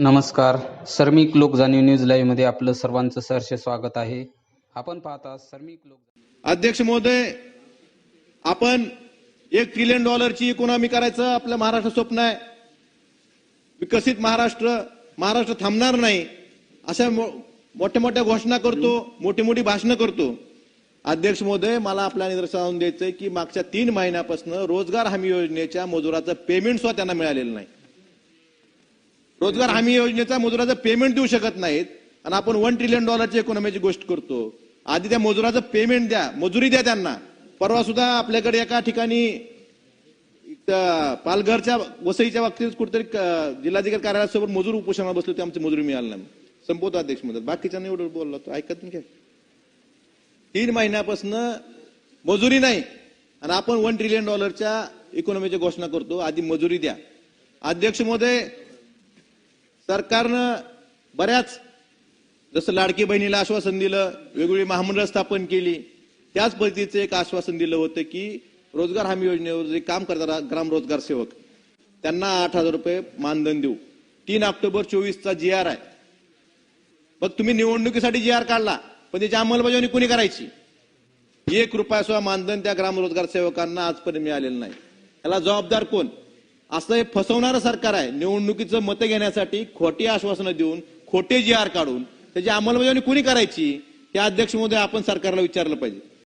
नमस्कार. सर्मिक लोक जाणीव न्यूज लाईव्हमध्ये आपलं सर्वांचं सहर्ष स्वागत आहे. आपण पाहता सर्मिक लोक अध्यक्ष महोदय आपण एक ट्रिलियन डॉलरची इकॉनॉमी करायचं आपलं महाराष्ट्र स्वप्न आहे. विकसित महाराष्ट्र महाराष्ट्र थांबणार नाही. अशा मो- मोठ्या मोठ्या घोषणा करतो मोठी मोठी भाषणं करतो. अध्यक्ष महोदय मला आपल्या निदर्शनावरून आणून द्यायचंय की मागच्या तीन महिन्यापासून रोजगार हमी योजनेच्या मजुराचं पेमेंट सुद्धा त्यांना मिळालेलं नाही. रोजगार हमी योजनेचा मजुराचं पेमेंट देऊ शकत नाहीत. आणि आपण वन ट्रिलियन डॉलरची इकॉनॉमीची गोष्ट करतो. आधी त्या मजुराचं पेमेंट द्या मजुरी द्या त्यांना. परवा सुद्धा आपल्याकडे एका ठिकाणी पालघरच्या वसईच्या बाबतीत कुठेतरी जिल्हाधिकारी कार्यालयासमोर मजूर उपोषणाला बसले होते आमची मजुरी मिळाली नाही. संपवतो अध्यक्ष महोदय बाकीच्या एवढं बोलला तो ऐकत नाही तीन महिन्यापासून मजुरी नाही. आणि आपण वन ट्रिलियन डॉलरच्या इकॉनॉमीची घोषणा करतो. आधी मजुरी द्या. अध्यक्ष महोदय सरकारनं बऱ्याच जसं लाडकी बहिणीला आश्वासन दिलं वेगवेगळी महामंडळ स्थापन केली त्याच पद्धतीचं एक आश्वासन दिलं होतं की रोजगार हमी योजनेवर जे काम करतात ग्रामरोजगार सेवक त्यांना आठ हजार रुपये मानधन देऊ. तीन ऑक्टोबर चोवीसचा जी आर आहे. मग तुम्ही निवडणुकीसाठी जी आर काढला पण त्याची अंमलबजावणी कोणी करायची? एक रुपया सुद्धा मानधन त्या ग्रामरोजगार सेवकांना आजपर्यंत मिळालेलं नाही. याला जबाबदार कोण? असं हे फसवणारं सरकार आहे. निवडणुकीचं मतं घेण्यासाठी खोटी आश्वासनं देऊन खोटे जी आर काढून त्याची अंमलबजावणी कोणी करायची? हे अध्यक्ष महोदय आपण सरकारला विचारलं पाहिजे.